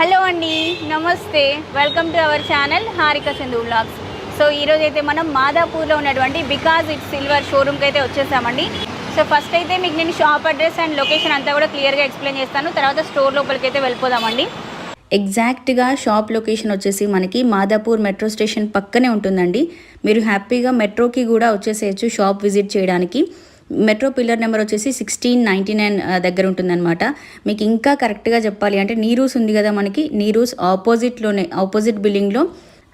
Hello అండి నమస్తే. Welcome to our channel Harika Chandu vlogs so ఈరోజు అయితే మనం మాదాపూర్లో ఉన్నటువంటి బికాజ్ ఇట్ సిల్వర్ షోరూమ్కి అయితే వచ్చేసామండి. సో ఫస్ట్ అయితే మీకు నేను షాప్ అడ్రస్ అండ్ లొకేషన్ అంతా కూడా క్లియర్గా ఎక్స్ప్లెయిన్ చేస్తాను. తర్వాత స్టోర్ లోపలికి అయితే వెళ్ళిపోదామండి. ఎగ్జాక్ట్గా షాప్ లొకేషన్ వచ్చేసి మనకి మాదాపూర్ మెట్రో స్టేషన్ పక్కనే ఉంటుందండి. మీరు హ్యాపీగా మెట్రోకి కూడా వచ్చేసేయచ్చు షాప్ విజిట్ చేయడానికి. మెట్రో పిల్లర్ నెంబర్ వచ్చేసి సిక్స్టీన్ నైంటీ నైన్ దగ్గర ఉంటుందన్నమాట. మీకు ఇంకా కరెక్ట్గా చెప్పాలి అంటే నీరూస్ ఉంది కదా మనకి. నీరూస్ ఆపోజిట్లోనే ఆపోజిట్ బిల్డింగ్లో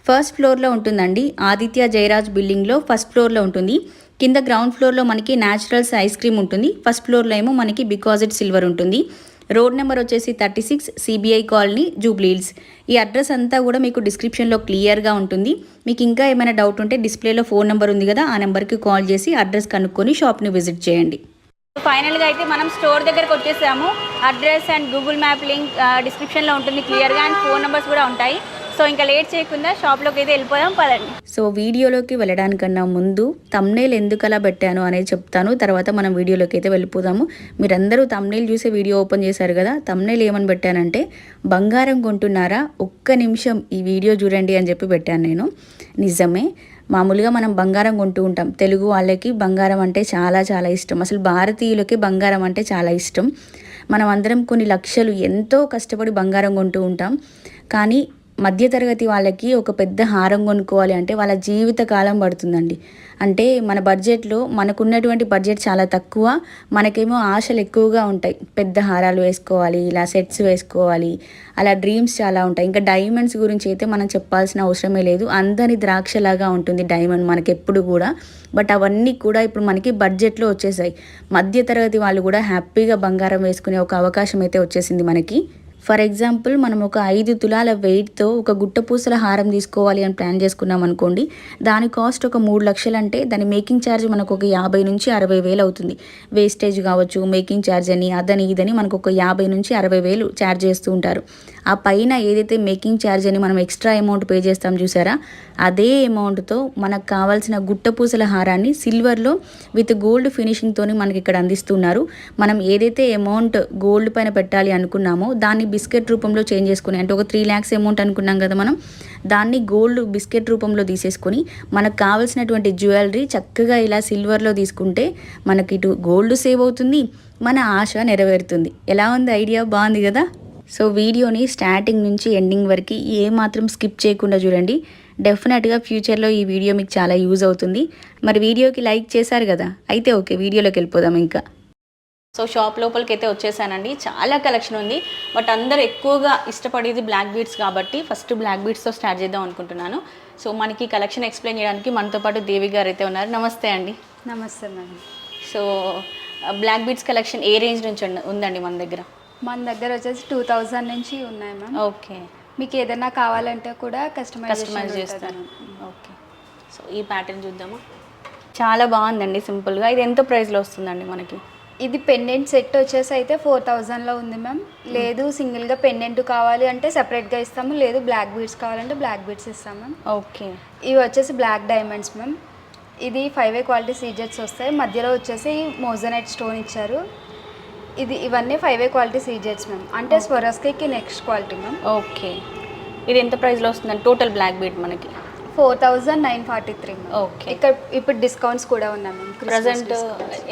ఫస్ట్ ఫ్లోర్లో ఉంటుందండి. ఆదిత్య జయరాజ్ బిల్డింగ్లో ఫస్ట్ ఫ్లోర్లో ఉంటుంది. కింద గ్రౌండ్ ఫ్లోర్లో మనకి న్యాచురల్స్ ఐస్ క్రీమ్ ఉంటుంది. ఫస్ట్ ఫ్లోర్లో ఏమో మనకి బికాజిట్ సిల్వర్ ఉంటుంది. రోడ్ నెంబర్ వచ్చేసి thirty six CBI colony Jubilee Hills ఈ అడ్రస్ అంతా కూడా మీకు డిస్క్రిప్షన్లో క్లియర్గా ఉంటుంది. మీకు ఇంకా ఏమైనా డౌట్ ఉంటే డిస్ప్లేలో ఫోన్ నెంబర్ ఉంది కదా ఆ నెంబర్కి కాల్ చేసి అడ్రస్ కనుక్కొని షాప్ని విజిట్ చేయండి. ఫైనల్గా అయితే మనం స్టోర్ దగ్గరకు వచ్చేసాము. Address and Google map link డిస్క్రిప్షన్లో ఉంటుంది క్లియర్గా. అండ్ ఫోన్ నెంబర్స్ కూడా ఉంటాయి. సో ఇంకా లేట్ చేయకుండా షాప్లోకి అయితే వెళ్ళిపోదాం పదండి. సో వీడియోలోకి వెళ్ళడానికన్నా ముందు తమ్నేల్ ఎందుకు అలా పెట్టాను అనేది చెప్తాను. తర్వాత మనం వీడియోలోకి అయితే వెళ్ళిపోదాము. మీరందరూ తమ్నేల్ చూసే వీడియో ఓపెన్ చేశారు కదా తమ్నేల్ ఏమని పెట్టానంటే బంగారం కొంటున్నారా? ఒక్క నిమిషం ఈ వీడియో చూడండి అని చెప్పి పెట్టాను నేను. నిజమే మామూలుగా మనం బంగారం కొంటూ ఉంటాం. తెలుగు వాళ్ళకి బంగారం అంటే చాలా చాలా ఇష్టం. అసలు భారతీయులకి బంగారం అంటే చాలా ఇష్టం. మనం అందరం కొన్ని లక్షలు ఎంతో కష్టపడి బంగారం కొంటూ ఉంటాం. కానీ మధ్యతరగతి వాళ్ళకి ఒక పెద్ద హారం కొనుక్కోవాలి అంటే వాళ్ళ జీవిత కాలం పడుతుందండి. అంటే మన బడ్జెట్లో మనకున్నటువంటి బడ్జెట్ చాలా తక్కువ మనకేమో ఆశలు ఎక్కువగా ఉంటాయి. పెద్ద హారాలు వేసుకోవాలి ఇలా సెట్స్ వేసుకోవాలి అలా డ్రీమ్స్ చాలా ఉంటాయి. ఇంకా డైమండ్స్ గురించి అయితే మనం చెప్పాల్సిన అవసరమే లేదు. అందరి ద్రాక్షలాగా ఉంటుంది డైమండ్ మనకి ఎప్పుడు కూడా. బట్ అవన్నీ కూడా ఇప్పుడు మనకి బడ్జెట్లో వచ్చేసాయి. మధ్యతరగతి వాళ్ళు కూడా హ్యాపీగా బంగారం వేసుకునే ఒక అవకాశం అయితే వచ్చేసింది మనకి. ఫర్ ఎగ్జాంపుల్ మనం ఒక ఐదు తులాల వెయిట్తో ఒక గుట్టపూసల హారం తీసుకోవాలి అని ప్లాన్ చేసుకున్నాం అనుకోండి దాని కాస్ట్ ఒక మూడు లక్షలు అంటే దాని మేకింగ్ ఛార్జ్ మనకు ఒక యాభై నుంచి అరవై వేలు అవుతుంది. వేస్టేజ్ కావచ్చు మేకింగ్ ఛార్జ్ అని అదని ఇదని మనకు ఒక యాభై నుంచి అరవై వేలు ఛార్జ్ చేస్తూ ఉంటారు. ఆ పైన ఏదైతే మేకింగ్ ఛార్జ్ అని మనం ఎక్స్ట్రా అమౌంట్ పే చేస్తాం చూసారా అదే అమౌంట్తో మనకు కావాల్సిన గుట్టపూసల హారాన్ని సిల్వర్లో విత్ గోల్డ్ ఫినిషింగ్తో మనకి ఇక్కడ అందిస్తున్నారు. మనం ఏదైతే అమౌంట్ గోల్డ్ పైన పెట్టాలి అనుకున్నామో దాన్ని బిస్కెట్ రూపంలో చేంజ్ చేసుకుని అంటే ఒక త్రీ ల్యాక్స్ అమౌంట్ అనుకున్నాం కదా మనం దాన్ని గోల్డ్ బిస్కెట్ రూపంలో తీసేసుకొని మనకు కావాల్సినటువంటి జ్యువెలరీ చక్కగా ఇలా సిల్వర్లో తీసుకుంటే మనకి ఇటు గోల్డ్ సేవ్ అవుతుంది మన ఆశ నెరవేరుతుంది. ఎలా ఉంది ఐడియా? బాగుంది కదా? సో వీడియోని స్టార్టింగ్ నుంచి ఎండింగ్ వరకు ఏ మాత్రం స్కిప్ చేయకుండా చూడండి. డెఫినెట్గా ఫ్యూచర్లో ఈ వీడియో మీకు చాలా యూజ్ అవుతుంది. మరి వీడియోకి లైక్ చేశారు కదా? అయితే ఓకే వీడియోలోకి వెళ్ళిపోదాం ఇంకా. సో షాప్ లోపలికి అయితే వచ్చేసానండి. చాలా కలెక్షన్ ఉంది. బట్ అందరు ఎక్కువగా ఇష్టపడేది బ్లాక్ బీడ్స్ కాబట్టి ఫస్ట్ బ్లాక్ బీడ్స్తో స్టార్ట్ చేద్దాం అనుకుంటున్నాను. సో మనకి కలెక్షన్ ఎక్స్ప్లెయిన్ చేయడానికి మనతో పాటు దేవి గారు అయితే ఉన్నారు. నమస్తే అండి. నమస్తే madam. So black beads collection ఏ రేంజ్ నుంచి ఉందండి మన దగ్గర? మన దగ్గర వచ్చేసి టూ థౌజండ్ నుంచి ఉన్నాయి మ్యామ్. ఓకే. మీకు ఏదైనా కావాలంటే కూడా కస్టమైజ్ చేస్తాను ఓకే. సో ఈ ప్యాటర్న్ చూద్దామా? చాలా బాగుందండి సింపుల్గా ఇది ఎంత ప్రైస్లో వస్తుందండి మనకి? ఇది పెండెంట్ సెట్ వచ్చేసి అయితే ఫోర్ థౌజండ్లో ఉంది మ్యామ్. లేదు సింగిల్గా పెండెంట్ కావాలి అంటే సెపరేట్గా ఇస్తాము. లేదు బ్లాక్ బీడ్స్ కావాలంటే బ్లాక్ బీడ్స్ ఇస్తాం మ్యామ్. ఓకే. ఇవి వచ్చేసి బ్లాక్ డైమండ్స్ మ్యామ్. ఇది ఫైవ్ ఏ క్వాలిటీ సీజెట్స్ వస్తాయి. మధ్యలో వచ్చేసి మోజనైట్ స్టోన్ ఇచ్చారు. ఇది ఇవన్నీ ఫైవ్ ఏ క్వాలిటీ సీజెట్స్ మ్యామ్ అంటే Swarovski next quality ma'am okay ఇది ఎంత ప్రైస్లో వస్తుందండి? టోటల్ బ్లాక్ బీడ్ మనకి. Four thousand nine forty three okay ఇక్కడ ఇప్పుడు డిస్కౌంట్స్ కూడా ఉన్నాయి మ్యామ్ ప్రజెంట్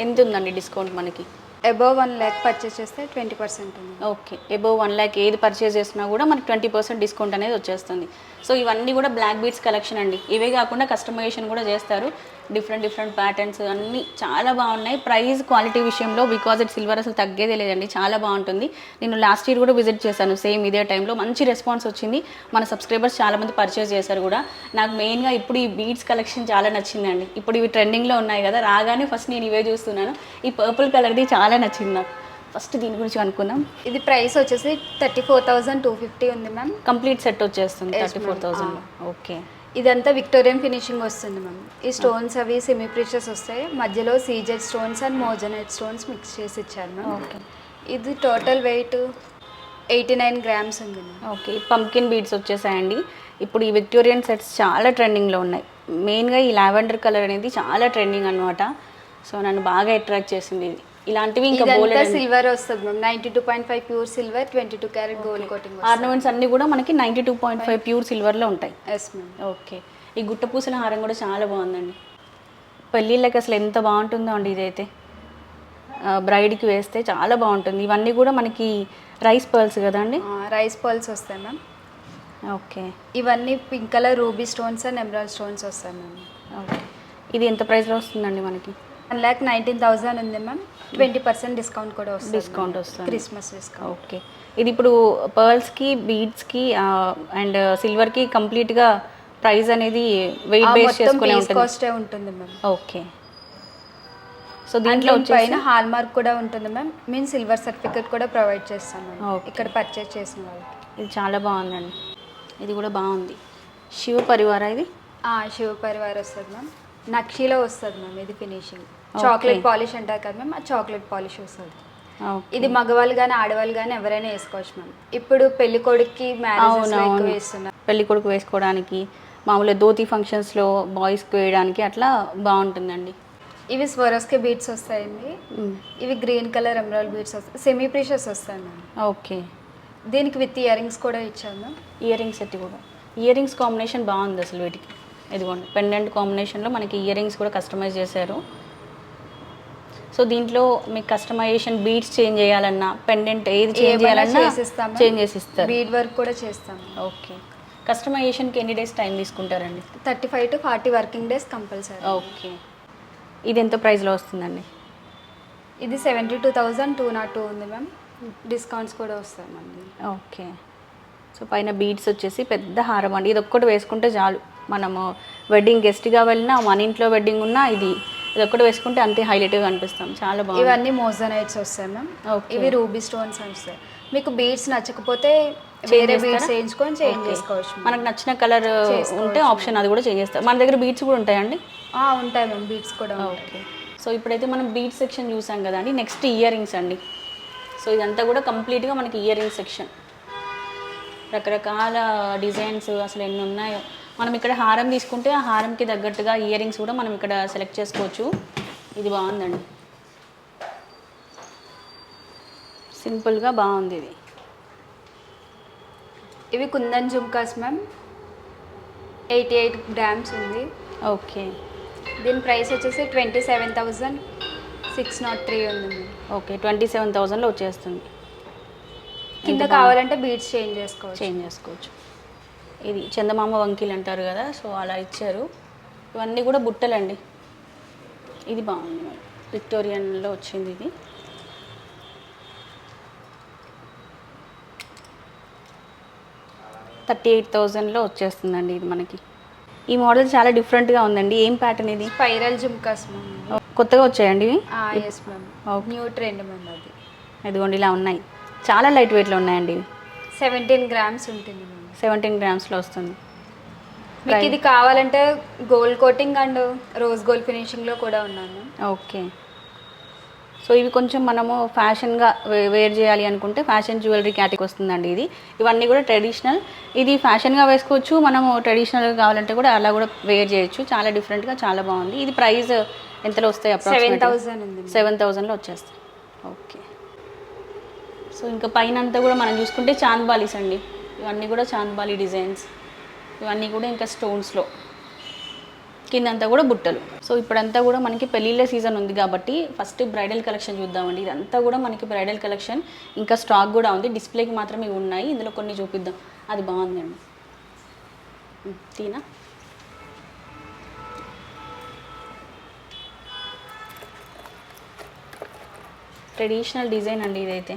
ఎంత ఉందండి డిస్కౌంట్ మనకి? అబౌవ్ వన్ ల్యాక్ పర్చేస్ చేస్తే ట్వంటీ పర్సెంట్ ఉంది. ఓకే ఎబోవ్ వన్ ల్యాక్ ఏది పర్చేస్ చేసినా కూడా మనకి ట్వంటీ పర్సెంట్ డిస్కౌంట్ అనేది వచ్చేస్తుంది. సో ఇవన్నీ కూడా బ్లాక్ బీట్స్ కలెక్షన్ అండి. ఇవే కాకుండా కస్టమైజేషన్ కూడా చేస్తారు. డిఫరెంట్ డిఫరెంట్ ప్యాటర్న్స్ అన్నీ చాలా బాగున్నాయి. ప్రైస్ క్వాలిటీ విషయంలో బికాజ్ ఇట్ సిల్వర్ అసలు తగ్గేదే లేదండి. చాలా బాగుంటుంది. నేను లాస్ట్ ఇయర్ కూడా విజిట్ చేశాను. సేమ్ ఇదే టైంలో మంచి రెస్పాన్స్ వచ్చింది. మన సబ్స్క్రైబర్స్ చాలామంది పర్చేస్ చేశారు కూడా. నాకు మెయిన్గా ఇప్పుడు ఈ బీడ్స్ కలెక్షన్ చాలా నచ్చిందండి. ఇప్పుడు ఇవి ట్రెండింగ్లో ఉన్నాయి కదా రాగానే ఫస్ట్ నేను ఇవే చూస్తున్నాను. ఈ పర్పుల్ కలర్ది చాలా నచ్చింది నాకు. ఫస్ట్ దీని గురించి అనుకుందాం. ఇది ప్రైస్ వచ్చేసి thirty four thousand two fifty ఉంది మ్యామ్. కంప్లీట్ సెట్ వచ్చేస్తుంది thirty four thousand. Ma'am. Okay. ఇదంతా విక్టోరియన్ ఫినిషింగ్ వస్తుంది మ్యామ్. ఈ స్టోన్స్ అవి సెమీ ప్రీషియస్ వస్తాయి. మధ్యలో CZ stones and moissanite stones mix చేసి ఇచ్చారు మ్యామ్. ఓకే ఇది total weight eighty nine grams ఉంది ఓకే పంకిన్ బీడ్స్ వచ్చేసాయండి. ఇప్పుడు ఈ విక్టోరియన్ సెట్స్ చాలా ట్రెండింగ్లో ఉన్నాయి. మెయిన్గా ఈ లావెండర్ కలర్ అనేది చాలా ట్రెండింగ్ అనమాట సో నన్ను బాగా అట్రాక్ట్ చేసింది ఇది. ఇలాంటివి ఇంకా ఇదంతా బోలెడ్ సిల్వర్ వస్తుంది ma'am ninety two point five pure silver twenty two carat gold coating ornaments అన్నీ కూడా మనకి నైంటీ టూ పాయింట్ ఫైవ్ ప్యూర్ సిల్వర్లో ఉంటాయి. ఎస్ మ్యామ్ ఓకే ఈ గుట్ట పూసల హారం కూడా చాలా బాగుందండి. పెళ్ళిళ్ళకి అసలు ఎంత బాగుంటుందో అండి ఇదైతే. బ్రైడ్కి వేస్తే చాలా బాగుంటుంది. ఇవన్నీ కూడా మనకి రైస్ పర్ల్స్ కదండి? రైస్ పర్ల్స్ వస్తాయి మ్యామ్ ఓకే ఇవన్నీ pink colour ruby stones and emerald stones వస్తాయి మ్యామ్ ఓకే ఇది ఎంత ప్రైస్లో వస్తుందండి మనకి? వన్ ల్యాక్ నైన్టీన్ థౌసండ్ ఉంది మ్యామ్ ట్వంటీ పర్సెంట్ డిస్కౌంట్ కూడా వస్తుంది. డిస్కౌంట్ వస్తుంది. Christmas discount. ఓకే. ఇది ఇప్పుడు పర్ల్స్కి బీడ్స్కి అండ్ సిల్వర్కి కంప్లీట్గా ప్రైస్ అనేది వెయిట్ బేస్ చేసుకునే ఉంటుంది. కాస్టే ఉంటుంది మ్యామ్. ఓకే. సో దీంట్లో పైన హాల్ మార్క్ కూడా ఉంటుంది మ్యామ్. మేము సిల్వర్ సర్టిఫికేట్ కూడా ప్రొవైడ్ చేస్తాం మ్యామ్. ఇక్కడ పర్చేస్ చేసిన వాళ్ళకి. ఇది చాలా బాగుందండి. ఇది కూడా బాగుంది. శివ పరివార ఇది? ఆ, శివ పరివార్ వస్తుంది మ్యామ్. నక్షీలో వస్తుంది మ్యామ్ ఇది ఫినిషింగ్ చాక్లెట్ పాలిష్ అంటారు కదా మ్యామ్ ఆ చాక్లెట్ పాలిష్ వస్తుంది. ఇది మగవాళ్ళు కానీ ఆడవాళ్ళు కానీ ఎవరైనా వేసుకోవచ్చు మ్యామ్. ఇప్పుడు పెళ్ళి కొడుక్కి మ్యారేజ్ అవును. వేస్తున్నారు. పెళ్ళి కొడుకు వేసుకోవడానికి మామూలుగా ధోతి ఫంక్షన్స్లో బాయ్స్కి వేయడానికి అట్లా బాగుంటుందండి. ఇవి స్వరస్కే బీట్స్ వస్తాయండి. మ్మ్. ఇవి గ్రీన్ కలర్ ఎమరాల్డ్ బీట్స్ వస్తాయి. సెమీ ప్రీషియస్ వస్తాయి మ్యామ్. ఓకే. దీనికి విత్ ఇయర్ రింగ్స్ కూడా ఇచ్చాము మ్యామ్. ఇయర్ రింగ్స్ సెట్ కూడా. ఇయర్ రింగ్స్ కాంబినేషన్ బాగుంది అసలు వీటికి. ఇదిగోండి పెండెంట్ కాంబినేషన్లో మనకి ఇయర్ రింగ్స్ కూడా కస్టమైజ్ చేశారు. సో దీంట్లో మీకు కస్టమైజేషన్ బీట్స్ చేంజ్ చేయాలన్నా పెండెంట్ ఏది చేంజ్ చేయాలన్నా. చేంజ్ చేసి ఇస్తారు బీడ్ వర్క్ కూడా చేస్తాము ఓకే కస్టమైజేషన్కి ఎన్ని డేస్ టైం తీసుకుంటారండి? Thirty five to forty working days compulsory okay ఇది ఎంత ప్రైస్లో వస్తుందండి? ఇది seventy two thousand two naught two ఉంది మ్యామ్ డిస్కౌంట్స్ కూడా వస్తాయి మ్యామ్ ఓకే సో పైన బీడ్స్ వచ్చేసి పెద్ద హారం అండి. ఇది ఒక్కటి వేసుకుంటే చాలు. మనము వెడ్డింగ్ గెస్ట్గా వెళ్ళినా మన ఇంట్లో వెడ్డింగ్ ఉన్నా ఇది ఇది ఒక్కటి వేసుకుంటే అంతే హైలైట్గా కనిపిస్తాం చాలా బాగుంది. ఇవన్నీ మోజనైట్స్ వస్తాయి మ్యామ్. ఇవి రూబీ స్టోన్స్ వస్తాయి. మీకు బీడ్స్ నచ్చకపోతే వేరే? బీడ్స్ వేయించుకొని చేంజ్. చేసుకోవచ్చు. మనకు నచ్చిన కలర్ ఉంటే ఆప్షన్ అది కూడా చేంజ్ చేస్తారు మన దగ్గర బీడ్స్ కూడా ఉంటాయండి? ఉంటాయి మ్యామ్ బీడ్స్ కూడా. ఓకే సో ఇప్పుడైతే మనం బీట్ సెక్షన్ చూసాం కదండి నెక్స్ట్ ఇయర్ రింగ్స్ అండి. సో ఇదంతా కూడా కంప్లీట్గా మనకి ఇయర్ రింగ్ సెక్షన్ రకరకాల డిజైన్స్ అసలు ఎన్ని ఉన్నాయో. మనం ఇక్కడ హారం తీసుకుంటే ఆ హారంకి తగ్గట్టుగా ఇయర్ రింగ్స్ కూడా మనం ఇక్కడ సెలెక్ట్ చేసుకోవచ్చు. ఇది బాగుందండి. సింపుల్గా బాగుంది ఇది. ఇవి kundan jhumkas ma'am. Eighty eight grams ఉంది. ఓకే. దీని ప్రైస్ వచ్చేసి twenty seven thousand six naught three ఉంది ఓకే ట్వంటీ సెవెన్ థౌజండ్లో వచ్చేస్తుంది. కింద కావాలంటే బీడ్స్ చేంజ్ చేసుకోవచ్చు. చేంజ్ చేసుకోవచ్చు. ఇది చందమామ వంకీలు అంటారు కదా సో అలా ఇచ్చారు. ఇవన్నీ కూడా బుట్టలండి. ఇది బాగుంది విక్టోరియన్లో వచ్చింది ఇది. థర్టీ ఎయిట్ థౌజండ్లో వచ్చేస్తుందండి ఇది మనకి. ఈ మోడల్ చాలా డిఫరెంట్గా ఉందండి. ఏం ప్యాటర్న్ ఇది? స్పైరల్ జుమ్కాస్ కొత్తగా వచ్చాయండి. న్యూ ట్రెండ్ మ్యామ్ అది. ఇదిగోండి ఇలా ఉన్నాయి. చాలా లైట్ వెయిట్లో ఉన్నాయండి సెవెంటీన్ గ్రామ్స్ ఉంటుంది సెవెంటీన్ గ్రామ్స్లో వస్తుంది. మీకు ఇది కావాలంటే gold coating and rose gold ఫినిషింగ్లో కూడా ఉన్నాను ఓకే. సో ఇవి కొంచెం మనము ఫ్యాషన్గా వేర్ చేయాలి అనుకుంటే ఫ్యాషన్ జ్యువెలరీ కేటగిరీ వస్తుందండి ఇది. ఇవన్నీ కూడా ట్రెడిషనల్ ఇది ఫ్యాషన్గా వేసుకోవచ్చు మనము ట్రెడిషనల్గా కావాలంటే కూడా అలా కూడా వేర్ చేయొచ్చు. చాలా డిఫరెంట్గా చాలా బాగుంది. ఇది ప్రైస్ ఎంతలో వస్తాయి సెవెన్ థౌసండ్. సెవెన్ థౌజండ్లో వచ్చేస్తాయి. ఓకే. సో ఇంకా పైన అంతా కూడా మనం చూసుకుంటే చాంద్బాలీస్ అండి. ఇవన్నీ కూడా చాంద్బాలి డిజైన్స్. ఇవన్నీ కూడా ఇంకా స్టోన్స్లో. కిందంతా కూడా బుట్టలు. సో ఇప్పుడంతా కూడా మనకి పెళ్ళిళ్ళ సీజన్ ఉంది కాబట్టి ఫస్ట్ బ్రైడల్ కలెక్షన్ చూద్దామండి. ఇదంతా కూడా మనకి బ్రైడల్ కలెక్షన్. ఇంకా స్టాక్ కూడా ఉంది. డిస్ప్లేకి మాత్రమే ఉన్నాయి. ఇందులో కొన్ని చూపిద్దాం. అది బాగుందండి. తీనా? ట్రెడిషనల్ డిజైన్ అండి ఇదైతే.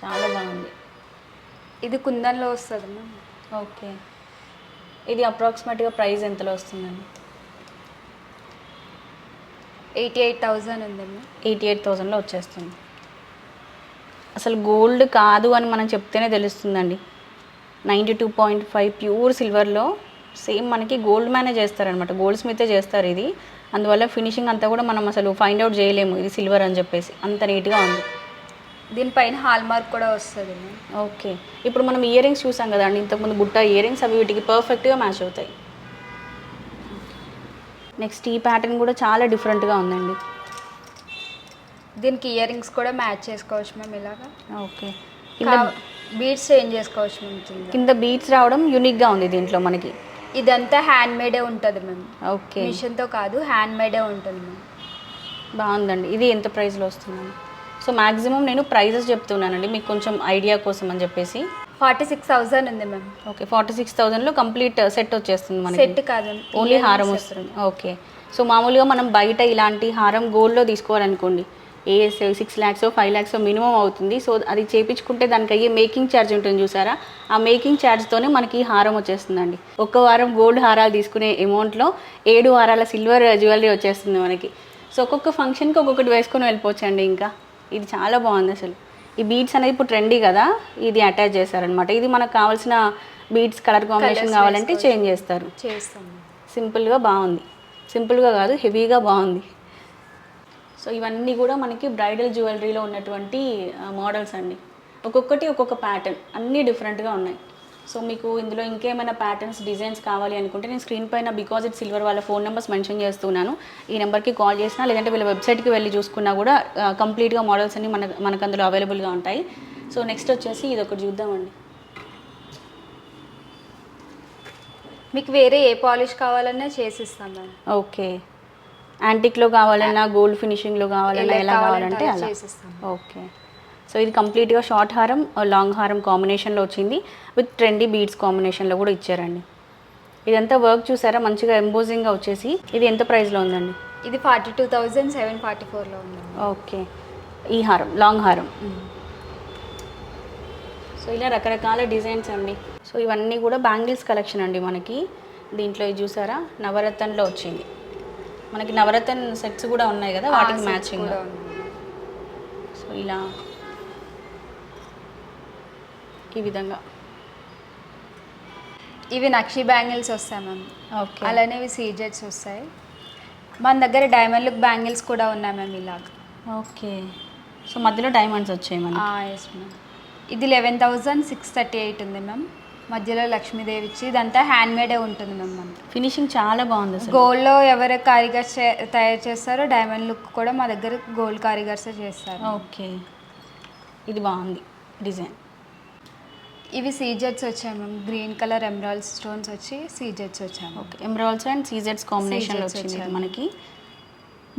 చాలా బాగుంది. ఇది కుందన్లో వస్తుంది మ్యామ్ ఓకే. ఇది అప్రాక్సిమేట్గా ప్రైస్ ఎంతలో వస్తుందండి? ఎయిటీ ఎయిట్ థౌజండ్ ఉంది మ్యామ్ ఎయిటీ ఎయిట్ థౌజండ్లో వచ్చేస్తుంది. అసలు గోల్డ్ కాదు అని మనం చెప్తేనే తెలుస్తుందండి. Ninety two point five pure సిల్వర్లో same మనకి గోల్డ్ మ్యానే చేస్తారనమాట గోల్డ్ స్మితే చేస్తారు ఇది. అందువల్ల ఫినిషింగ్ అంతా కూడా మనం అసలు ఫైండ్ అవుట్ చేయలేము. ఇది సిల్వర్ అని చెప్పేసి. అంత నీట్గా ఉంది. దీనిపైన హాల్ మార్క్ కూడా వస్తుంది. ఓకే. ఇప్పుడు మనం ఇయర్ రింగ్స్ చూసాం కదండి ఇంతకుముందు బుట్ట ఇయర్ రింగ్స్ అవి వీటికి పర్ఫెక్ట్గా మ్యాచ్ అవుతాయి. నెక్స్ట్ ఈ ప్యాటర్న్ కూడా చాలా డిఫరెంట్గా ఉందండి. దీనికి ఇయర్ రింగ్స్ కూడా మ్యాచ్ చేసుకోవచ్చు మ్యామ్ ఇలాగా. ఓకే. కింద బీడ్స్ చేంజ్ చేసుకోవచ్చు మ్యామ్ కింద బీట్స్ రావడం యూనిక్గా ఉంది దీంట్లో మనకి. ఇదంతా హ్యాండ్ మేడే ఉంటుంది మ్యామ్ ఓకే. మిషన్తో కాదు హ్యాండ్ మేడే ఉంటుంది మ్యామ్ బాగుందండి. ఇది ఎంత ప్రైస్లో వస్తుందండి సో మ్యాక్సిమం నేను ప్రైజెస్ చెప్తున్నానండి. మీకు కొంచెం ఐడియా కోసం అని చెప్పేసి. ఫార్టీ సిక్స్ థౌజండ్ ఉంది మ్యామ్. ఓకే ఫార్టీ సిక్స్ థౌజండ్లో కంప్లీట్ సెట్ వచ్చేస్తుంది మనకి. సెట్ కాదు. ఓన్లీ హారం వస్తుంది. ఓకే. సో మామూలుగా మనం బయట ఇలాంటి హారం గోల్డ్లో తీసుకోవాలనుకోండి. ఏ six lakhs five lakhs minimum అవుతుంది. సో అది చేపించుకుంటే దానికి అయ్యే మేకింగ్ ఛార్జ్ ఉంటుంది చూసారా? ఆ మేకింగ్ ఛార్జ్తోనే మనకి హారం వచ్చేస్తుందండి. ఒక్క వారం గోల్డ్ హారాలు తీసుకునే అమౌంట్లో ఏడు వారాల సిల్వర్ జ్యువెలరీ వచ్చేస్తుంది మనకి. సో ఒక్కొక్క ఫంక్షన్కి ఒక్కొక్కటి వేసుకొని వెళ్ళిపోవచ్చండి ఇంకా. ఇది చాలా బాగుంది అసలు. ఈ బీడ్స్ అనేది ఇప్పుడు ట్రెండీ కదా? ఇది అటాచ్ చేశారనమాట ఇది మనకు కావాల్సిన బీడ్స్ కలర్ కాంబినేషన్ కావాలంటే. చేంజ్ చేస్తారు. చేస్తాం. సింపుల్గా బాగుంది. సింపుల్గా కాదు హెవీగా బాగుంది. సో ఇవన్నీ కూడా మనకి బ్రైడల్ జ్యువెలరీలో ఉన్నటువంటి మోడల్స్ అండి. ఒక్కొక్కటి ఒక్కొక్క ప్యాటర్న్ అన్నీ డిఫరెంట్గా ఉన్నాయి. సో మీకు ఇందులో ఇంకేమైనా ప్యాటర్న్స్ డిజైన్స్ కావాలి అనుకుంటే నేను స్క్రీన్ పైన బికాజ్ ఇట్ సిల్వర్ వాళ్ళ ఫోన్ నెంబర్స్ మెన్షన్ చేస్తున్నాను. ఈ నెంబర్కి కాల్ చేసినా లేదంటే వీళ్ళ వెబ్సైట్కి వెళ్ళి చూసుకున్నా కూడా కంప్లీట్గా మోడల్స్ అన్ని మన మనకు అందులో అవైలబుల్గా ఉంటాయి. సో నెక్స్ట్ వచ్చేసి ఇది ఒకటి చూద్దామండి. మీకు వేరే ఏ పాలిష్ కావాలన్నా చేసిస్తాం మ్యామ్ ఓకే. యాంటిక్లో కావాలన్నా గోల్డ్ ఫినిషింగ్లో కావాలన్నా ఎలా కావాలంటే అలా ఓకే. సో ఇది కంప్లీట్గా షార్ట్ హారం లాంగ్ హారం కాంబినేషన్లో వచ్చింది. విత్ ట్రెండీ బీడ్స్ కాంబినేషన్లో కూడా ఇచ్చారండి. ఇదంతా వర్క్ చూసారా? మంచిగా ఎంబోజింగ్గా వచ్చేసి. ఇది ఎంత ప్రైస్లో ఉందండి? ఇది forty two thousand seven forty ఫోర్లో ఉంది ఓకే. ఈ హారం లాంగ్ హారం. సో ఇలా రకరకాల డిజైన్స్ అండి. సో ఇవన్నీ కూడా బ్యాంగిల్స్ కలెక్షన్ అండి మనకి. దీంట్లో ఇది చూసారా? నవరత్నంలో వచ్చింది. మనకి నవరత్న సెట్స్ కూడా ఉన్నాయి కదా? వాటికి మ్యాచింగ్. సో ఇలా ఈ విధంగా. ఇవి నక్షి బ్యాంగిల్స్ వస్తాయి మ్యామ్. ఓకే. అలానే ఇవి సీజెట్స్ వస్తాయి. మన దగ్గర డైమండ్ లుక్ బ్యాంగిల్స్ కూడా ఉన్నాయి మ్యామ్ ఇలాగ. ఓకే. సో మధ్యలో డైమండ్స్ వచ్చాయి మనకి. Yes ma'am. ఇది eleven thousand six thirty eight ఉంది మ్యామ్. మధ్యలో లక్ష్మీదేవి ఇచ్చి ఇదంతా హ్యాండ్ మేడే ఉంటుంది మ్యామ్ మనకి. ఫినిషింగ్ చాలా బాగుంది గోల్డ్లో ఎవరు కారిగర్స్ తయారు చేస్తారో డైమండ్ లుక్ కూడా మా దగ్గర గోల్డ్ కారిగర్స్ చేస్తారు. ఓకే. ఇది బాగుంది డిజైన్. ఇవి సీజెట్స్ వచ్చాయి ma'am green colour emerald stones వచ్చి సీజెట్స్ వచ్చాయి. ఓకే ఎమరాల్డ్స్ అండ్ సీజెడ్స్ కాంబినేషన్లో వచ్చింది ఇది. మనకి.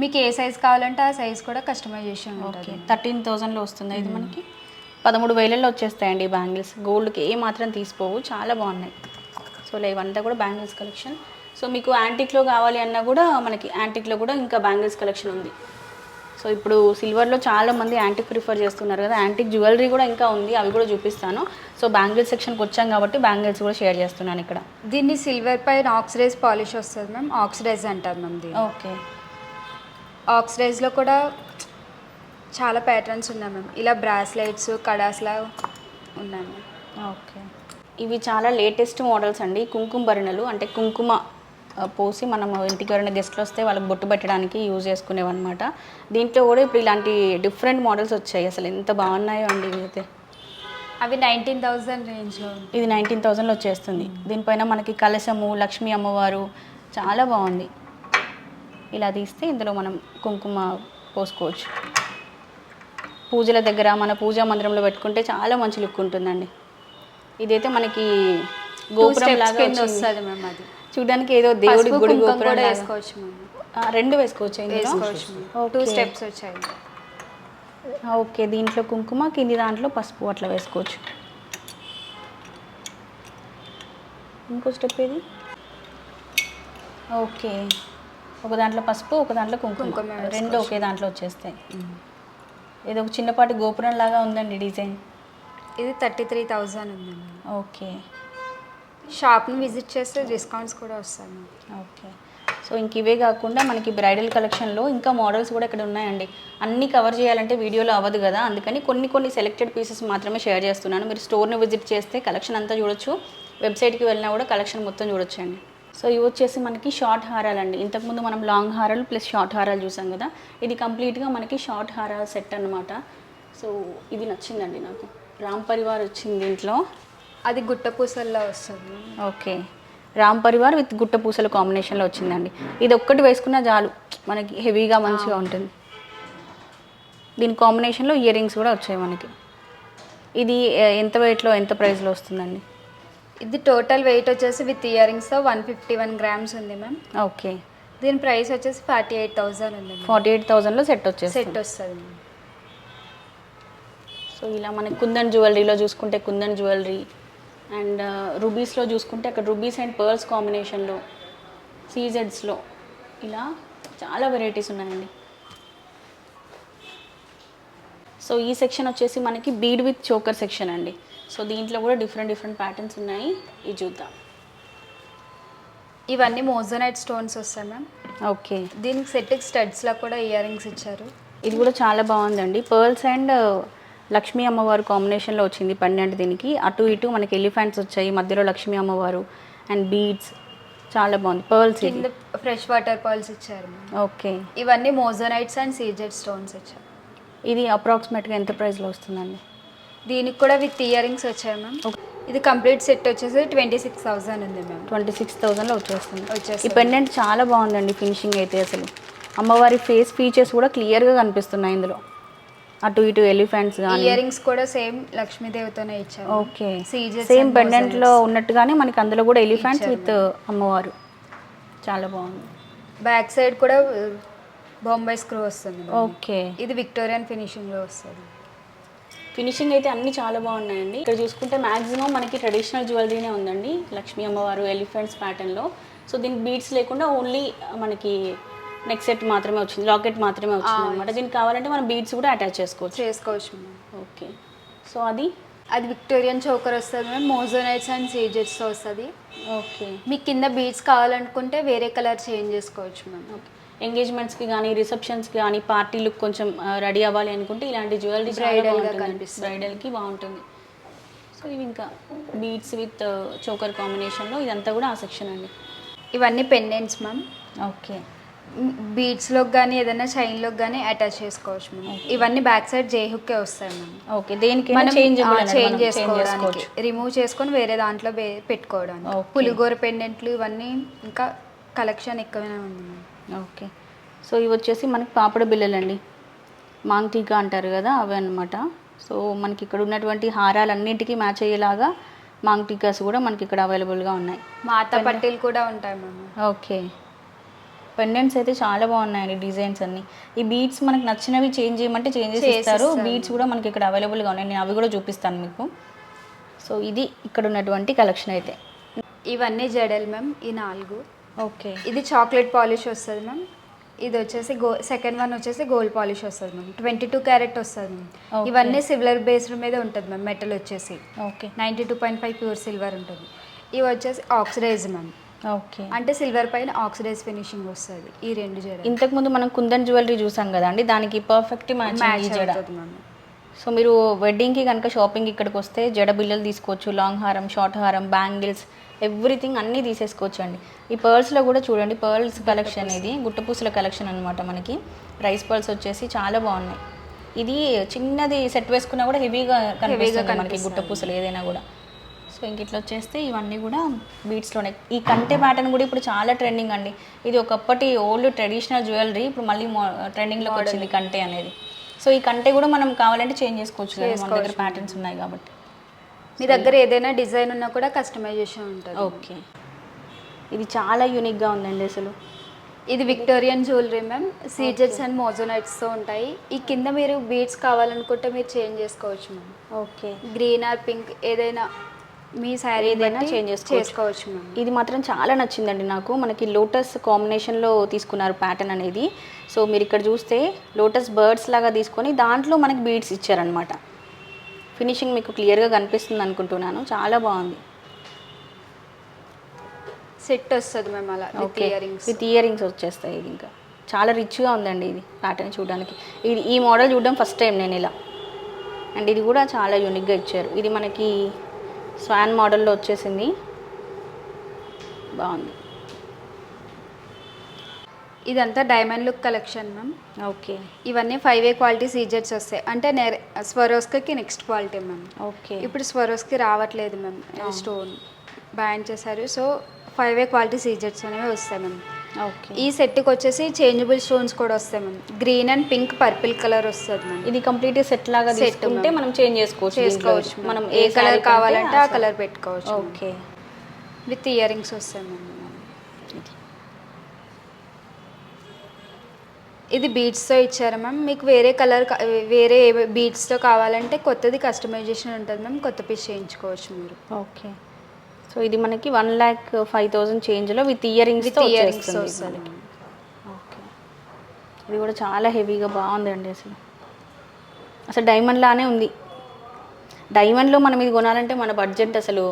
మీకు ఏ సైజ్ కావాలంటే ఆ సైజ్ కూడా కస్టమైజేషన్ ఓకే ఉంటుంది థర్టీన్ థౌజండ్లో వస్తుంది ఇది మనకి. పదమూడు వేలల్లో వచ్చేస్తాయండి బ్యాంగిల్స్ గోల్డ్కి ఏ మాత్రం తీసిపోవు. చాలా బాగున్నాయి. సో ఇలా ఇవంతా కూడా బ్యాంగిల్స్ కలెక్షన్ సో మీకు యాంటిక్లో కావాలి అన్నా కూడా మనకి యాంటిక్లో కూడా ఇంకా బ్యాంగిల్స్ కలెక్షన్ ఉంది. సో ఇప్పుడు సిల్వర్లో చాలా మంది యాంటిక్ ప్రిఫర్ చేస్తున్నారు కదా. యాంటిక్ జ్యువెలరీ కూడా ఇంకా ఉంది అవి కూడా చూపిస్తాను. సో బ్యాంగిల్స్ సెక్షన్కి వచ్చాం కాబట్టి బ్యాంగిల్స్ కూడా షేర్ చేస్తున్నాను ఇక్కడ. దీన్ని సిల్వర్ పైన ఆక్సిడైజ్ పాలిష్ వస్తుంది మ్యామ్ ఆక్సిడైజ్ అంటారు మ్యామ్ దీన్ని. ఓకే. ఆక్సిడైజ్లో కూడా చాలా ప్యాటర్న్స్ ఉన్నాయి మ్యామ్ ఇలా బ్రాస్లెట్స్ కడాస్లా ఉన్నాయి మ్యామ్ ఓకే. ఇవి చాలా లేటెస్ట్ మోడల్స్ అండి. కుంకుమ భరణలు అంటే కుంకుమ పోసి మనం ఇంటికి ఎవరైనా గెస్ట్లు వస్తే వాళ్ళకి బొట్టు పెట్టడానికి యూజ్ చేసుకునేవన్నమాట. దీంట్లో కూడా ఇప్పుడు ఇలాంటి డిఫరెంట్ మోడల్స్ వచ్చాయి. అసలు ఎంత బాగున్నాయో అండి ఇవైతే. అవి నైన్టీన్ థౌజండ్ రేంజ్లో ఇది నైన్టీన్ థౌజండ్లో వచ్చేస్తుంది. దీనిపైన మనకి కలశము లక్ష్మీ అమ్మవారు చాలా బాగుంది. ఇలా తీస్తే ఇందులో మనం కుంకుమ పోసుకోవచ్చు. పూజల దగ్గర మన పూజా మందిరంలో పెట్టుకుంటే చాలా మంచి లుక్ ఉంటుందండి. ఇదైతే మనకి గోపురం లాగా. వస్తుంది మ్యామ్ అది. చూడడానికి ఏదో దేవుడి గుడి గోపురం. వేసుకోవచ్చు రెండు వేసుకోవచ్చు టూ. స్టెప్స్ వచ్చాయి. ఓకే. దీంట్లో కుంకుమ కింది దాంట్లో పసుపు అట్లా వేసుకోవచ్చు. ఇంకో స్టెప్ ఏది? ఓకే. ఒక దాంట్లో పసుపు ఒక దాంట్లో కుంకుమ. రెండు ఒకే దాంట్లో వచ్చేస్తాయి. ఏదో ఒక చిన్నపాటి గోపురం లాగా ఉందండి డిజైన్. ఇది థర్టీ త్రీ థౌజండ్ ఉంది మ్యామ్ ఓకే. షాప్ని విజిట్ చేస్తే డిస్కౌంట్స్ కూడా వస్తాయి ఓకే. సో ఇంక ఇవే కాకుండా మనకి బ్రైడల్ కలెక్షన్లో ఇంకా మోడల్స్ కూడా ఇక్కడ ఉన్నాయండి. అన్నీ కవర్ చేయాలంటే వీడియోలో అవ్వదు కదా. అందుకని కొన్ని కొన్ని సెలెక్టెడ్ పీసెస్ మాత్రమే షేర్ చేస్తున్నాను. మీరు స్టోర్ని విజిట్ చేస్తే కలెక్షన్ అంతా చూడొచ్చు. వెబ్సైట్కి వెళ్ళినా కూడా కలెక్షన్ మొత్తం చూడొచ్చు అండి సో ఇవి వచ్చేసి మనకి షార్ట్ హారాలండి. ఇంతకుముందు మనం లాంగ్ హారాలు ప్లస్ షార్ట్ హారాలు చూసాం కదా. ఇది కంప్లీట్గా మనకి షార్ట్ హారాల సెట్ అన్నమాట. సో ఇది నచ్చిందండి నాకు. రామ్ పరివార్ వచ్చింది దీంట్లో అది గుట్ట పూసల్లో వస్తుంది. ఓకే. రామ్ పరివార్ విత్ గుట్ట పూసల కాంబినేషన్లో వచ్చిందండి. ఇది ఒక్కటి వేసుకున్నా చాలు. మనకి హెవీగా మంచిగా ఉంటుంది. దీని కాంబినేషన్లో ఇయర్ రింగ్స్ కూడా వచ్చాయి మనకి. ఇది ఎంత వెయిట్లో ఎంత ప్రైస్లో వస్తుందండి? ఇది టోటల్ వెయిట్ వచ్చేసి విత్ ఇయర్ రింగ్స్తో వన్ ఫిఫ్టీ వన్ గ్రామ్స్ ఉంది మ్యామ్. ఓకే. దీని ప్రైస్ వచ్చేసి ఫార్టీ ఎయిట్ థౌజండ్ ఉంది ఫార్టీ ఎయిట్ థౌజండ్లో సెట్ వచ్చేసి సెట్ వస్తుంది సో ఇలా మనకి కుందన్ జ్యువెలరీలో చూసుకుంటే కుందన్ జ్యువెలరీ అండ్ రూబీస్లో చూసుకుంటే అక్కడ రూబీస్ అండ్ పర్ల్స్ కాంబినేషన్లో సీజెడ్స్లో ఇలా చాలా వెరైటీస్ ఉన్నాయండి. సో ఈ సెక్షన్ వచ్చేసి మనకి బీడ్ విత్ చోకర్ సెక్షన్ అండి. సో దీంట్లో కూడా డిఫరెంట్ డిఫరెంట్ ప్యాటర్న్స్ ఉన్నాయి. ఇది చూద్దాం. ఇవన్నీ మోజోనైట్ స్టోన్స్ వస్తాయి మ్యామ్. ఓకే. దీనికి సెట్కి స్టడ్స్లో కూడా ఇయర్ రింగ్స్ ఇచ్చారు. ఇది కూడా చాలా బాగుందండి. పర్ల్స్ అండ్ లక్ష్మీ అమ్మవారు కాంబినేషన్లో వచ్చింది పన్నెండు దీనికి. అటు ఇటు మనకి ఎలిఫెంట్స్ వచ్చాయి మధ్యలో లక్ష్మీ అమ్మవారు అండ్ బీడ్స్. చాలా బాగుంది. పర్ల్స్ కింద ఫ్రెష్ వాటర్ పర్ల్స్ ఇచ్చారు ఓకే. ఇవన్నీ మోజోనైట్స్ అండ్ సీజెడ్ స్టోన్స్ ఇచ్చారు. ఇది అప్రాక్సిమేట్గా ఎంత ప్రైస్లో వస్తుందండి? దీనికి కూడా విత్ ఇయర్ రింగ్స్ వచ్చాయి మ్యామ్. ఇది కంప్లీట్ సెట్ వచ్చేసి ట్వంటీ సిక్స్ థౌసండ్ ఉంది మ్యామ్. ట్వంటీ సిక్స్ థౌజండ్లో వచ్చేస్తుంది. ఈ వచ్చేస్తుంది పెండెంట్ చాలా బాగుందండి ఫినిషింగ్ అయితే అసలు. అమ్మవారి ఫేస్ ఫీచర్స్ కూడా క్లియర్గా కనిపిస్తున్నాయి ఇందులో. అటు ఇటు ఎలిఫెంట్స్ ఇయర్ రింగ్స్ కూడా సేమ్ లక్ష్మీదేవితోనే ఇచ్చారు. ఓకే. సేమ్ and పెండెంట్లో ఉన్నట్టుగానే మనకి అందులో కూడా ఎలిఫెంట్స్ విత్ అమ్మవారు. చాలా బాగుంది. బ్యాక్ సైడ్ కూడా బొంబాయి స్క్రూ వస్తుంది. ఓకే. ఇది విక్టోరియన్ ఫినిషింగ్లో వస్తుంది. ఫినిషింగ్ అయితే అన్ని చాలా బాగున్నాయండి. ఇక్కడ చూసుకుంటే మాక్సిమం మనకి ట్రెడిషనల్ జ్యువెలరీనే ఉందండి లక్ష్మీ అమ్మవారు ఎలిఫెంట్స్ ప్యాటర్న్లో. సో దీనికి బీడ్స్ లేకుండా ఓన్లీ మనకి నెక్ సెట్ మాత్రమే వచ్చింది లాకెట్ మాత్రమే వచ్చింది అనమాట దీనికి కావాలంటే మనం బీడ్స్ కూడా అటాచ్ చేసుకోవచ్చు. చేసుకోవచ్చు ఓకే. సో అది? అది విక్టోరియన్ చోకర్ వస్తుంది మ్యామ్ మోజోనైట్స్ అండ్ సీజెట్స్ వస్తుంది. ఓకే. మీకు కింద బీడ్స్ కావాలనుకుంటే వేరే కలర్ చేంజ్ చేసుకోవచ్చు మ్యామ్ ఓకే. ఎంగేజ్మెంట్స్కి కానీ రిసెప్షన్స్కి కానీ పార్టీలకు కొంచెం రెడీ అవ్వాలి అనుకుంటే ఇలాంటి జ్యువెలరీ Bridal గా కనిపిస్తుంది. కనిపిస్తుంది. బ్రైడల్కి బాగుంటుంది. సో ఇవి ఇంకా బీడ్స్ విత్ చోకర్ కాంబినేషన్లో ఇదంతా కూడా ఆ సెక్షన్ అండి. ఇవన్నీ పెండెంట్స్ మ్యామ్ ఓకే. బీడ్స్లోకి కానీ ఏదైనా చైన్లోకి కానీ అటాచ్ చేసుకోవచ్చు మ్యామ్. ఇవన్నీ బ్యాక్ సైడ్ జే హుక్కే వస్తాయి మ్యామ్. ఓకే. దేనికి మనం చేంజ్ చేంజ్ చేసుకోవడానికి. రిమూవ్ చేసుకొని వేరే దాంట్లో పెట్టుకోవడానికి. పులిగోర పెండెంట్లు ఇవన్నీ ఇంకా కలెక్షన్ ఎక్కువనే ఉంది మ్యామ్. ఓకే. సో ఇవి వచ్చేసి మనకి పాపడ బిళ్ళలండి. మాంగ్ టీకా అంటారు కదా అవి అన్నమాట. సో మనకి ఇక్కడ ఉన్నటువంటి హారాలన్నింటికి మ్యాచ్ అయ్యేలాగా మాంగ్ టీకాస్ కూడా మనకి ఇక్కడ అవైలబుల్గా ఉన్నాయి. మాత పట్టీలు కూడా ఉంటాయి మ్యామ్. ఓకే. పెండెంట్స్ అయితే చాలా బాగున్నాయండి డిజైన్స్ అన్ని. ఈ బీట్స్ మనకు నచ్చినవి చేంజ్ చేయమంటే చేంజ్ చేసి ఇస్తారు. బీట్స్ కూడా మనకి ఇక్కడ అవైలబుల్గా ఉన్నాయి. నేను అవి కూడా చూపిస్తాను మీకు. సో ఇది ఇక్కడ ఉన్నటువంటి కలెక్షన్ అయితే. ఇవన్నీ జడల్ మ్యామ్ ఈ నాలుగు. ఓకే. ఇది చాక్లెట్ పాలిష్ వస్తుంది మ్యామ్. ఇది వచ్చేసి గో సెకండ్ వన్ వచ్చేసి గోల్డ్ పాలిష్ వస్తుంది మ్యామ్. ట్వంటీ టూ క్యారెట్ వస్తుంది మ్యామ్. ఇవన్నీ సిల్వర్ బేస్డ్ మీద ఉంటుంది మ్యామ్ మెటల్ వచ్చేసి. Okay. Ninety two point five pure silver ఉంటుంది. ఇవి వచ్చేసి ఆక్సిడైజ్ మ్యామ్. అంటే సిల్వర్ పైన ఆక్సిడైజ్ ఫినిషింగ్ వస్తుంది. ఈ రెండు జడ. ఇంతకుముందు మనం కుందన్ జ్యువెలరీ చూసాం కదా అండి దానికి పర్ఫెక్ట్ మ్యాచ్ జడ. సో మీరు వెడ్డింగ్కి కనుక షాపింగ్ ఇక్కడికి వస్తే జడ బిల్లలు తీసుకోవచ్చు లాంగ్ హారం షార్ట్ హారం బ్యాంగిల్స్ ఎవ్రీథింగ్ అన్నీ తీసేసుకోవచ్చు అండి. ఈ పర్ల్స్లో కూడా చూడండి పర్ల్స్ కలెక్షన్ ఇది. గుట్టపూసల కలెక్షన్ అనమాట మనకి. రైస్ పర్ల్స్ వచ్చేసి చాలా బాగున్నాయి. ఇది చిన్నది సెట్ వేసుకున్నా కూడా హెవీగా కనిపిస్తుంది మనకి. గుట్టపూసలు ఏదైనా కూడా. సో ఇంక ఇట్లా వచ్చేస్తే ఇవన్నీ కూడా బీట్స్లోనే. ఈ కంటె ప్యాటర్న్ కూడా ఇప్పుడు చాలా ట్రెండింగ్ అండి. ఇది ఒకప్పటి ఓల్డ్ ట్రెడిషనల్ జ్యువెలరీ ఇప్పుడు మళ్ళీ ట్రెండింగ్లోకి వచ్చింది కంటే అనేది. సో ఈ కంటే కూడా మనం కావాలంటే చేంజ్ చేసుకోవచ్చు మన దగ్గర ప్యాటర్న్స్ ఉన్నాయి కాబట్టి. మీ దగ్గర ఏదైనా డిజైన్ ఉన్నా కూడా కస్టమైజేషన్ ఉంటుంది. ఓకే. ఇది చాలా యూనిక్గా ఉందండి అసలు. ఇది విక్టోరియన్ జ్యువెలరీ మ్యామ్ సీజెట్స్ అండ్ మోజోనైట్స్తో ఉంటాయి. ఈ కింద మీరు బీడ్స్ కావాలనుకుంటే మీరు చేంజ్ చేసుకోవచ్చు ma'am okay. Green or pink ఏదైనా మీ శారీ ఏదైనా చేంజ్ చేసుకోవచ్చు. ఇది మాత్రం చాలా నచ్చిందండి నాకు. మనకి లోటస్ కాంబినేషన్లో తీసుకున్నారు ప్యాటర్న్ అనేది. సో మీరు ఇక్కడ చూస్తే లోటస్ బర్డ్స్ లాగా తీసుకొని దాంట్లో మనకి బీడ్స్ ఇచ్చారనమాట ఫినిషింగ్ మీకు క్లియర్గా కనిపిస్తుంది అనుకుంటున్నాను. చాలా బాగుంది. సెట్ వస్తుంది మ్యామ్ అలా with okay earrings with earrings వచ్చేస్తాయి ఇది ఇంకా. చాలా రిచ్గా ఉందండి ఇది ప్యాటర్న్ చూడడానికి. ఇది ఈ మోడల్ చూడడం ఫస్ట్ టైం నేను ఇలా. అండ్ ఇది కూడా చాలా యూనిక్గా ఇచ్చారు. ఇది మనకి స్వాన్ మోడల్లో వచ్చేసింది. బాగుంది. ఇదంతా diamond look collection ma'am. Okay. ఇవన్నీ ఫైవ్ ఏ క్వాలిటీ సీజెట్స్ వస్తాయి. అంటే నెర Swarovski next quality ma'am. Okay. ఇప్పుడు స్వరోస్కి రావట్లేదు మ్యామ్. స్టోన్ బ్యాన్ చేశారు. సో ఫైవ్ ఏ క్వాలిటీ సీజెట్స్ అనేవి వస్తాయి మ్యామ్. ఈ సెట్కి వచ్చేసి చేంజబుల్ స్టోన్స్ కూడా వస్తాయి ma'am. Green and pink purple colour వస్తుంది ఇది కంప్లీట్ సెట్ లాగా తీసుకుంటే ma'am. మనం చేంజ్ చేసుకోవచ్చు చేసుకోవచ్చు. మనం ఏ కలర్ కావాలంటే ఆ కలర్ పెట్టుకోవచ్చు ఓకే. విత్ ఇయర్ రింగ్స్ వస్తాయి మ్యామ్ ఇది. బీడ్స్తో ఇచ్చారు మ్యామ్. మీకు వేరే కలర్ వేరే బీడ్స్తో కావాలంటే కొత్తది కస్టమైజేషన్ ఉంటుంది మ్యామ్. కొత్త పీస్ చేయించుకోవచ్చు మీరు. ఓకే. సో ఇది మనకి వన్ ల్యాక్ ఫైవ్ థౌసండ్ చేంజ్లో with earrings with earrings వస్తుంది. ఓకే. ఇది కూడా చాలా హెవీగా బాగుందండి అసలు. అసలు డైమండ్ లానే ఉంది. డైమండ్లో మనం ఇది కొనాలంటే మన బడ్జెట్ అసలు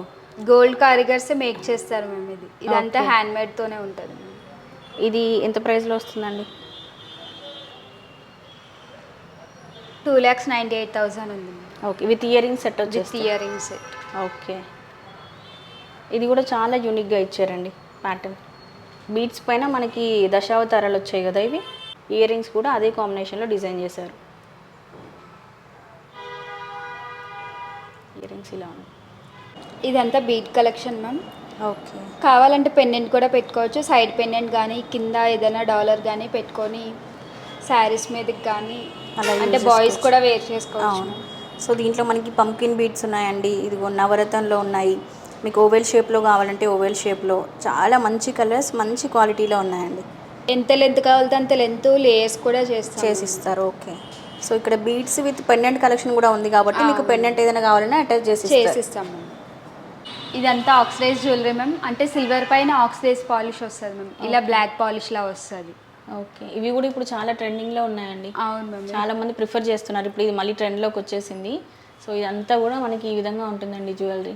గోల్డ్ కారిగర్స్ మేక్ చేస్తారు మ్యామ్ ఇది. ఇదంతా. హ్యాండ్ మేడ్తోనే ఉంటుంది ఇది ఎంత ప్రైస్లో వస్తుందండి? Two lakhs ninety eight thousand ఉంది okay. With earrings set with వచ్చేసి ఇయర్ రింగ్స్ ఓకే. ఇది కూడా చాలా యూనిక్గా ఇచ్చారండి ప్యాటర్న్ బీట్స్ పైన మనకి దశావతారాలు వచ్చాయి కదా ఇవి. ఇయర్ రింగ్స్ కూడా అదే కాంబినేషన్లో డిజైన్ చేశారు. ఇయర్ రింగ్స్ ఇలా ఉంది ఇదంతా బీట్ కలెక్షన్ మ్యామ్ ఓకే కావాలంటే పెండెంట్ కూడా పెట్టుకోవచ్చు. సైడ్ పెండెంట్ కానీ కింద ఏదైనా డాలర్ కానీ పెట్టుకొని శారీస్ మీదకి కానీ అంటే బాయ్స్. కూడా వేర్ చేసుకోవచ్చు. అవును. సో దీంట్లో మనకి పంకిన్ బీట్స్ ఉన్నాయండి. ఇదిగో నవరత్నంలో ఉన్నాయి. మీకు ఓవెల్ షేప్లో కావాలంటే ఓవెల్ షేప్లో. చాలా మంచి కలర్స్ మంచి క్వాలిటీలో ఉన్నాయండి. ఎంత లెంత్ కావాలంటే అంత లెంత్ లేయర్స్ కూడా చేస్తాం చేసిస్తారు ఓకే. సో ఇక్కడ బీడ్స్ విత్ పెండెంట్ కలెక్షన్ కూడా ఉంది కాబట్టి మీకు పెండెంట్ ఏదైనా కావాలన్నా అటాచ్ చేసి చేసిస్తాం మ్యామ్ ఇదంతా ఆక్సిడైజ్ జ్యువెలరీ మ్యామ్. అంటే సిల్వర్ పైన ఆక్సిడైజ్ పాలిష్ వస్తుంది మ్యామ్. ఇలా బ్లాక్ పాలిష్ లా వస్తుంది. ఓకే. ఇవి కూడా ఇప్పుడు చాలా ట్రెండింగ్లో ఉన్నాయండి. అవును మ్యామ్. చాలా మంది ప్రిఫర్ చేస్తున్నారు. ఇప్పుడు ఇది మళ్ళీ ట్రెండ్లోకి వచ్చేసింది. సో ఇదంతా కూడా మనకి ఈ విధంగా ఉంటుందండి జ్యువెలరీ.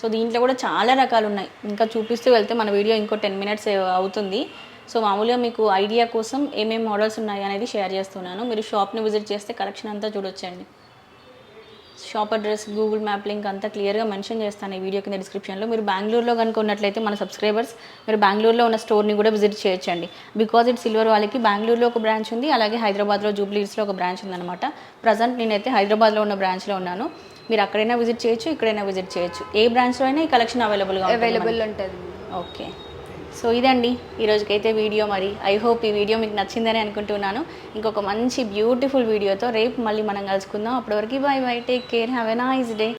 సో దీంట్లో కూడా చాలా రకాలు ఉన్నాయి ఇంకా చూపిస్తూ వెళ్తే మన వీడియో ఇంకో టెన్ మినిట్స్ అవుతుంది. సో మామూలుగా మీకు ఐడియా కోసం ఏమేమి మోడల్స్ ఉన్నాయి అనేది షేర్ చేస్తున్నాను. మీరు షాప్ని విజిట్ చేస్తే కలెక్షన్ అంతా చూడొచ్చండి. Shop address Google map link అంతా క్లియర్గా మెన్షన్ చేస్తాను ఈ వీడియో కింద డిస్క్రిప్షన్లో. మీరు బెంగళూరులో కనుక ఉన్నట్లయితే మన సబ్స్క్రైబర్స్ మీరు బెంగళూరులో ఉన్న స్టోర్ని కూడా విజిట్ చేయొచ్చండి. బికాజ్ ఇట్ సిల్వర్ వాళ్ళకి బెంగళూరులో ఒక బ్రాంచ్ ఉంది అలాగే హైదరాబాద్లో జూబ్లీస్లో ఒక బ్రాంచ్ ఉందన్నమాట. ప్రజెంట్ నేనైతే హైదరాబాద్లో ఉన్న బ్రాంచ్లో ఉన్నాను. మీరు అక్కడైనా విజిట్ చేయొచ్చు ఇక్కడైనా విజిట్ చేయొచ్చు. ఏ బ్రాంచ్లో అయినా ఈ కలెక్షన్ అవైలబుల్గా అవైలబుల్ ఉంటుంది. ఓకే. సో ఇదండి ఈరోజుకైతే వీడియో మరి. ఐ హోప్ ఈ వీడియో మీకు నచ్చిందని అనుకుంటున్నాను. ఇంకొక మంచి బ్యూటిఫుల్ వీడియోతో రేపు మళ్ళీ మనం కలుసుకుందాం. అప్పటివరకు bye bye take care have a nice day.